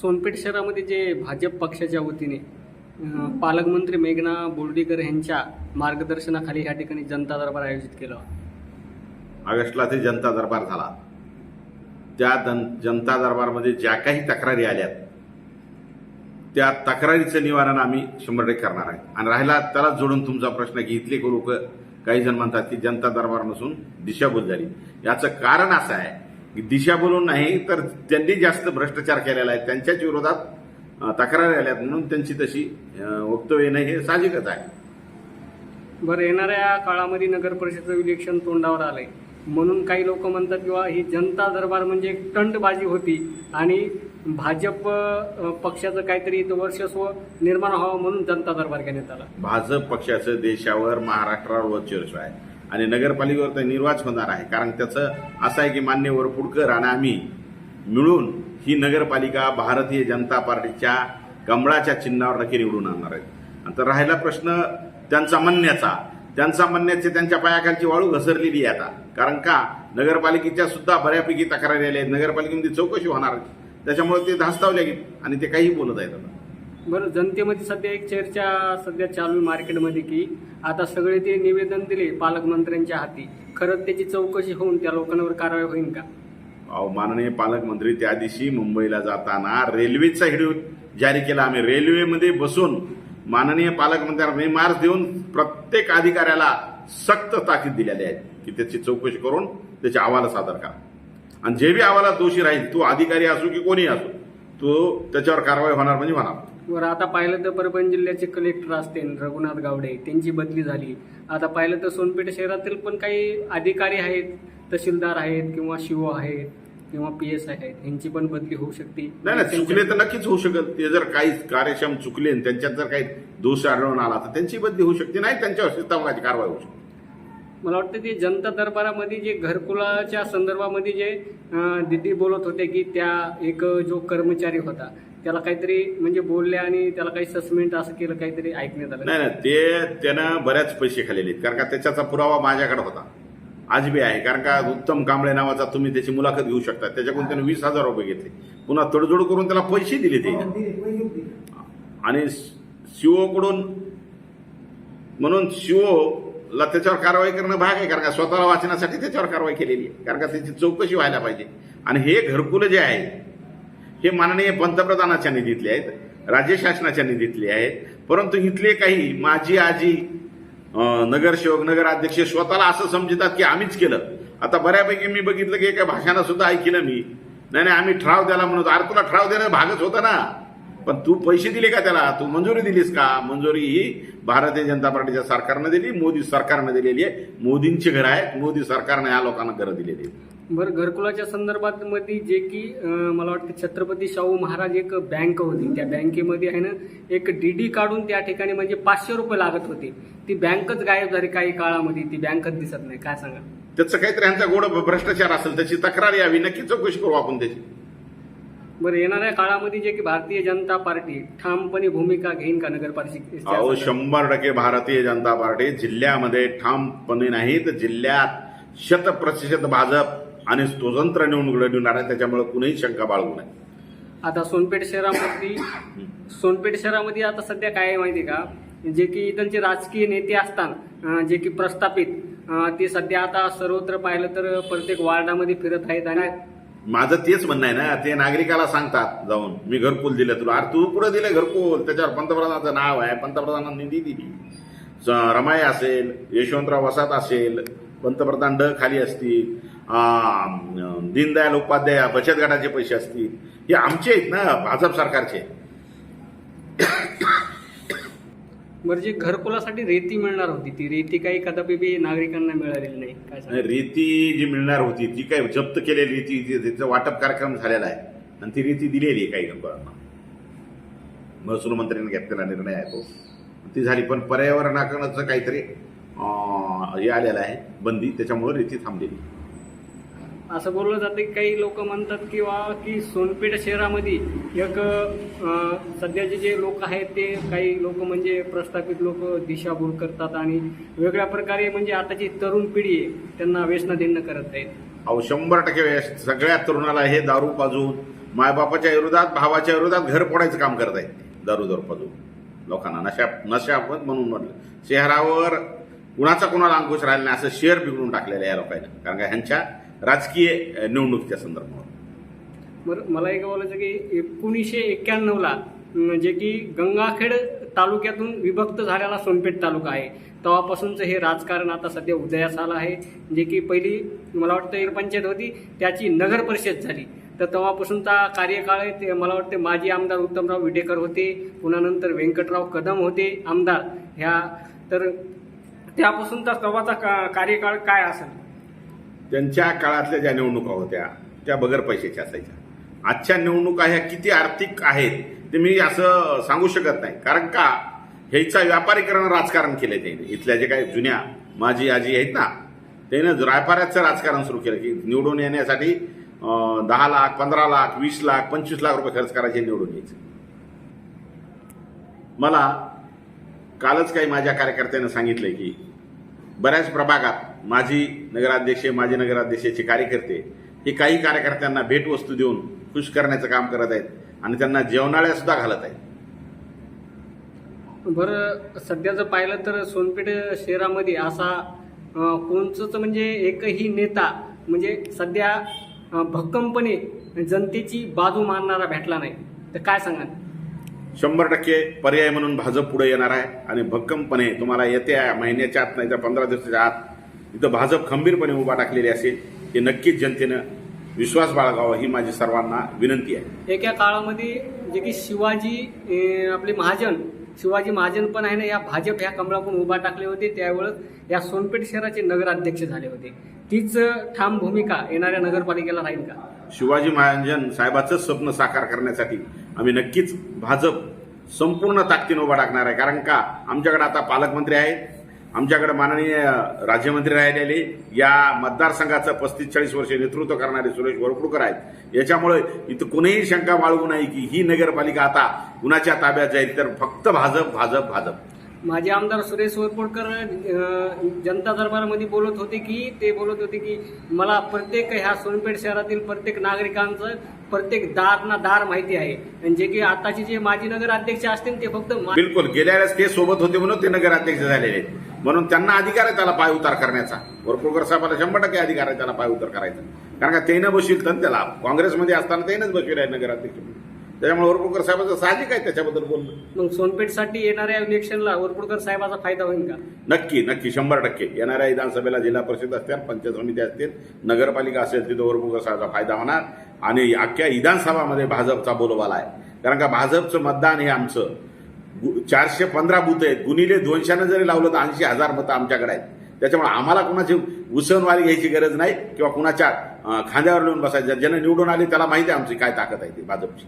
सोनपेठ शहरामध्ये जे भाजप पक्षाच्या वतीने पालकमंत्री मेघना बोर्डीकर यांच्या मार्गदर्शनाखाली या ठिकाणी जनता दरबार आयोजित केला ऑगस्टला ते जनता दरबार झाला. त्या दन जनता दरबारमध्ये ज्या काही तक्रारी आल्यात त्या तक्रारीचं निवारण आम्ही शंभर टक्के करणार आहे. आणि राहिला त्याला जोडून तुमचा प्रश्न की इथले लोक. काही जण म्हणतात की जनता दरबार नसून दिशाभूल झाली. याचं कारण असं आहे की दिशाभूलून नाही तर त्यांनी जास्त भ्रष्टाचार केलेला आहे त्यांच्याच विरोधात तक्रारी आल्यात म्हणून त्यांची तशी वक्तव्य येणं हे साहजिकच आहे. बरं येणाऱ्या काळामध्ये नगर परिषदेचं इलेक्शन तोंडावर आलंय. म्हणून काही लोक म्हणतात किंवा ही जनता दरबार म्हणजे एक टंटबाजी होती आणि भाजप पक्षाचं काहीतरी इथं वर्चस्व निर्माण व्हावं म्हणून जनता दरबार घेण्यात आला. भाजप पक्षाचं देशावर महाराष्ट्रावर वर्चस्व आहे. आणि नगरपालिकेवर तर निर्वाच होणार आहे. कारण त्याचं असं आहे की मान्य वरपुडकर आणि आम्ही मिळून ही नगरपालिका भारतीय जनता पार्टीच्या कमळाच्या चिन्हावर नक्की निवडून आणणार आहेत आणि तर राहिला प्रश्न त्यांचा म्हणण्याचा त्यांचा म्हणण्याचे त्यांच्या पायाखालची वाळू घसरलेली आहे आता. कारण का? नगरपालिकेच्या सुद्धा बऱ्यापैकी तक्रारी आल्या आहेत. नगरपालिकेमध्ये चौकशी होणार आहे. त्याच्यामुळे ते धास्तावले गेले आणि ते काही बोलत आहेत आता. बरं जनतेमध्ये सध्या एक चर्चा सध्या चालू आहे मार्केटमध्ये की आता सगळे ते निवेदन दिले पालकमंत्र्यांच्या हाती. खरंच त्याची चौकशी होऊन त्या लोकांवर कारवाई होईल का? अहो माननीय पालकमंत्री त्या दिवशी मुंबईला जाताना रेल्वेचा हिडिओ जारी केला. आम्ही रेल्वेमध्ये बसून माननीय पालकमंत्र्यांनी मार्च देऊन प्रत्येक अधिकाऱ्याला सक्त ताकीद दिलेली आहे की त्याची चौकशी करून त्याचे अहवाल सादर करा. आणि जे बी अहवालात दोषी राहील तो अधिकारी असो की कोणी असो तो त्याच्यावर कारवाई होणार म्हणजे होणार. बरं आता पाहिलं तर परभणी जिल्ह्याचे कलेक्टर असतील रघुनाथ गावडे त्यांची बदली झाली. आता पाहिलं तर सोनपेठ शहरातील पण काही अधिकारी आहेत तहसीलदार आहेत किंवा शिव आहेत किंवा पी एस आहेत यांची पण बदली होऊ शकते. नाही नाही चुकले तर नक्कीच होऊ शकत ते जर काही कार्यक्षम चुकले आणि त्यांच्यात जर काही दोष आढळून आला तर त्यांची बदली होऊ शकते नाही त्यांच्यावर शिस्ताभागाची कारवाई होऊ शकते. मला वाटतं ते जनता दरबारामध्ये जे घरकुलाच्या संदर्भामध्ये जे दिदी बोलत होते की त्या एक जो कर्मचारी होता त्याला काहीतरी म्हणजे बोलले आणि त्याला काही सस्पेंड असं केलं काहीतरी ऐकण्यात आलं. नाही नाही ते त्यानं बऱ्याच पैसे खाल्लेले आहेत. कारण का त्याच्याचा पुरावा माझ्याकडे होता. आज बी आहे. कारण का उत्तम कांबळे नावाचा तुम्ही त्याची मुलाखत घेऊ शकता. त्याच्याकडून त्याने वीस हजार रुपये घेतले. पुन्हा तडजोड करून त्याला पैसे दिले ते. आणि सीओ म्हणून सीओ त्याच्यावर कारवाई करणं भाग आहे. कारण का स्वतःला वाचण्यासाठी त्याच्यावर कारवाई केलेली आहे. कारण का त्याची चौकशी व्हायला पाहिजे. आणि हे घरकुलं जे आहे हे माननीय पंतप्रधानाच्या निधीतले आहेत राज्य शासनाच्या निधीतले आहेत. परंतु इथले काही माझी आजी नगरसेवक नगराध्यक्ष स्वतःला असं समजतात की आम्हीच केलं. आता बऱ्यापैकी मी बघितलं की एका भाषांना सुद्धा ऐकलं मी. नाही नाही आम्ही ठराव द्याला म्हणत अरे तुला ठराव देणं भागच होता ना. पण तू पैसे दिले का त्याला? तू मंजुरी दिलीस का? मंजुरी ही भारतीय जनता पार्टीच्या सरकारनं दिली मोदी सरकारनं दिलेली आहे. मोदींची घरं आहेत मोदी सरकारनं या लोकांना घरं दिलेली आहेत. बरं घरकुलाच्या संदर्भात मध्ये जे की मला वाटतं छत्रपती शाहू महाराज एक बँक होती. त्या बँकेमध्ये आहे ना एक डीडी काढून त्या ठिकाणी म्हणजे पाचशे रुपये लागत होते. ती बँकच गायब झाली काही काळामध्ये ती बँकच दिसत नाही. काय सांगा त्याचं काहीतरी ह्यांचा गोड भ्रष्टाचार असेल त्याची तक्रार यावी नक्की चौकशी करू आपण त्याची. बरं येणाऱ्या काळामध्ये जे की भारतीय जनता पार्टी ठामपणे भूमिका घेईन का नगरपालिका अहो शंभर टक्के भारतीय जनता पार्टी जिल्ह्यामध्ये ठामपणे नाही तर जिल्ह्यात शत प्रतिशत भाजप आणि स्वतंत्र निवडणूक लढवणार आहे त्याच्यामुळे कुणीही शंका बाळगू नये. आता सोनपेठ शहरामध्ये सोनपेठ शहरामध्ये आता सध्या काय माहिती का? जे की त्यांचे राजकीय नेते असतात जे की प्रस्थापित ते सध्या आता सर्वत्र पाहिलं तर प्रत्येक वार्डामध्ये फिरत आहेत आणि माझं तेच म्हणणं आहे ना ते नागरिकाला सांगतात जाऊन मी घरकुल दिलं तुला. अरे तू पुढे दिलं घरकुल? त्याच्यावर पंतप्रधानाचं नाव आहे पंतप्रधानांनी निधी दिली. रमाई असेल यशवंतराव वसात असेल पंतप्रधान ड खाली असतील. दीनदयाल उपाध्याय बचत गटाचे पैसे असतील. हे आमचे आहेत ना भाजप सरकारचे. बरं जे घरकुलासाठी रेती मिळणार होती ती रेती काही कदापि बी नागरिकांना मिळालेली नाही. काय सांगा रीती जी मिळणार होती ती काय जप्त केलेली रीती ती- तिचं वाटप कार्यक्रम झालेला आहे आणि ती रीती दिलेली आहे काही लोकांना. महसूल मंत्र्यांनी घेतलेला निर्णय आहे तो. ती झाली पण पर्यावरणाकडचं काहीतरी अं, हे आलेलं आहे बंदी त्याच्यामुळे रीती थांबलेली. असं बोललं जातं की काही लोक म्हणतात किंवा की सोनपेठ शहरामध्ये एक सध्याचे जे लोक आहेत ते काही लोक म्हणजे प्रस्थापित लोक दिशाभूल करतात आणि वेगळ्या प्रकारे म्हणजे आताची तरुण पिढी आहे त्यांना व्यसनाधीन करत आहेत. अहो शंभर टक्के सगळ्या तरुणाला हे दारू पाजून मायबापाच्या विरोधात भावाच्या विरोधात घर फोडायचं काम करत आहेत. दारू दारू पाजून लोकांना नशा नशापत म्हणून म्हटलं. शहरावर कुणाचा कुणाला अंकुश राहिला नाही असं शेअर बिघडून टाकलेलं आहे या लोकांना. कारण का ह्यांच्या राजकीय निवडणुकीच्या संदर्भात. मला एक बोलायचं की एकोणीसशे एक्क्याण्णवला म्हणजे की गंगाखेड तालुक्यातून विभक्त झालेला सोनपेठ तालुका आहे. तेव्हापासूनचं हे राजकारण आता सध्या उदयास आलं आहे. जे की पहिली मला वाटतं पंचायत होती त्याची नगर परिषद झाली. तर तेव्हापासूनचा कार्यकाळ आहे ते मला वाटते माजी आमदार उत्तमराव विडेकर होते पुन्हा नंतर व्यंकटराव कदम होते आमदार ह्या. तर त्यापासूनचा तेव्हाचा का- कार्यकाळ काय असेल? त्यांच्या काळातल्या ज्या निवडणुका होत्या त्या बगर पैशाच्या असायच्या. आजच्या निवडणुका ह्या किती आर्थिक आहेत ते मी असं सांगू शकत नाही. कारण का? ह्याचा व्यापारीकरण राजकारण केलं त्याने. इथल्या जे काही जुन्या माझी आजी आहेत ना त्यानं व्यापाऱ्याचं राजकारण सुरू केलं की निवडून येण्यासाठी दहा लाख पंधरा लाख वीस लाख पंचवीस लाख रुपये खर्च करायचे निवडून यायचे. मला कालच काही माझ्या कार्यकर्त्यानं सांगितलंय की बऱ्याच प्रभागात माजी नगराध्यक्ष माजी नगराध्यक्षाचे कार्यकर्ते हे काही कार्यकर्त्यांना भेटवस्तू देऊन खुश करण्याचं काम करत आहेत आणि त्यांना जेवणाळ्या सुद्धा घालत आहेत. बरं सध्या जर पाहिलं तर सोनपेठ शहरामध्ये असा अं, कोणचंच म्हणजे एकही नेता म्हणजे सध्या भक्कमपणे जनतेची बाजू मानणारा भेटला नाही. तर काय सांगाल? शंभर टक्के पर्याय म्हणून भाजप पुढे येणार आहे आणि भक्कमपणे तुम्हाला येत्या महिन्याच्या आत नाही तर पंधरा दिवसाच्या आत इथं भाजप खंबीरपणे उभा टाकलेली असेल हे नक्कीच जनतेनं विश्वास बाळगावा ही माझी सर्वांना विनंती आहे. एका काळामध्ये जे की शिवाजी आपले महाजन शिवाजी महाजन पण आहे ना या भाजप ह्या कमळाकडून उभा टाकले होते. त्यावेळेस या सोनपेठ शहराचे नगराध्यक्ष झाले होते. तीच ठाम भूमिका येणाऱ्या नगरपालिकेला राहील का? शिवाजी महाराजन साहेबाचं स्वप्न साकार करण्यासाठी आम्ही नक्कीच भाजप संपूर्ण ताकदीनं उभा टाकणार आहे. कारण का? आमच्याकडे आता पालकमंत्री आहेत आमच्याकडे माननीय राज्यमंत्री राहिलेले या मतदारसंघाचं पस्तीस चाळीस वर्ष नेतृत्व करणारे सुरेश वरपुडकर आहेत. याच्यामुळे इथं कुणीही शंका बाळगू नाही की ही नगरपालिका आता कुणाच्या ताब्यात जाईल तर फक्त भाजप भाजप भाजप. माजी आमदार सुरेश वरपुडकर जनता दरबारामध्ये बोलत होते की ते बोलत होते की मला प्रत्येक ह्या सोनपेठ शहरातील प्रत्येक नागरिकांचं प्रत्येक दार ना दार माहिती आहे. आणि जे की आताचे जे माजी नगर अध्यक्ष असतील ते फक्त बिलकुल गेल्या वेळेस ते सोबत होते म्हणून ते नगराध्यक्ष झालेले आहेत. म्हणून त्यांना अधिकार आहे त्याला पाय उतार करण्याचा. वरपुडकर साहेबाला शंभर टक्के अधिकार आहे त्याला पाय उतार करायचा. कारण का त्यानं बशील तर त्याला काँग्रेसमध्ये असताना त्यानंच बसविल आहे नगराध्यक्ष म्हणून. त्याच्यामुळे वरपुडकर साहेबाचं साहजिक आहे त्याच्याबद्दल बोलणं. मग सोनपेठसाठी येणाऱ्या इलेक्शनला वरपुडकर साहेबाचा फायदा होईल का? नक्की नक्की शंभर टक्के. येणाऱ्या विधानसभेला जिल्हा परिषद असतील पंचायत समिती असतील नगरपालिका असेल तिथं वरपुडकर साहेबाचा फायदा होणार. आणि अख्ख्या विधानसभामध्ये भाजपचा बोलबाला आहे. कारण का भाजपचं मतदान हे आमचं. गु- चारशे पंधरा बूथ आहेत. गुणिले दोनशेनं जरी लावलं तर ऐंशी हजार मतं आमच्याकडे आहेत. त्याच्यामुळे आम्हाला कुणाची उसनवारी घ्यायची गरज नाही किंवा कुणाच्या खांद्यावर लिहून बसायचं. ज्यांना निवडून आले त्याला माहिती आहे आमची काय ताकद आहे ती भाजपची.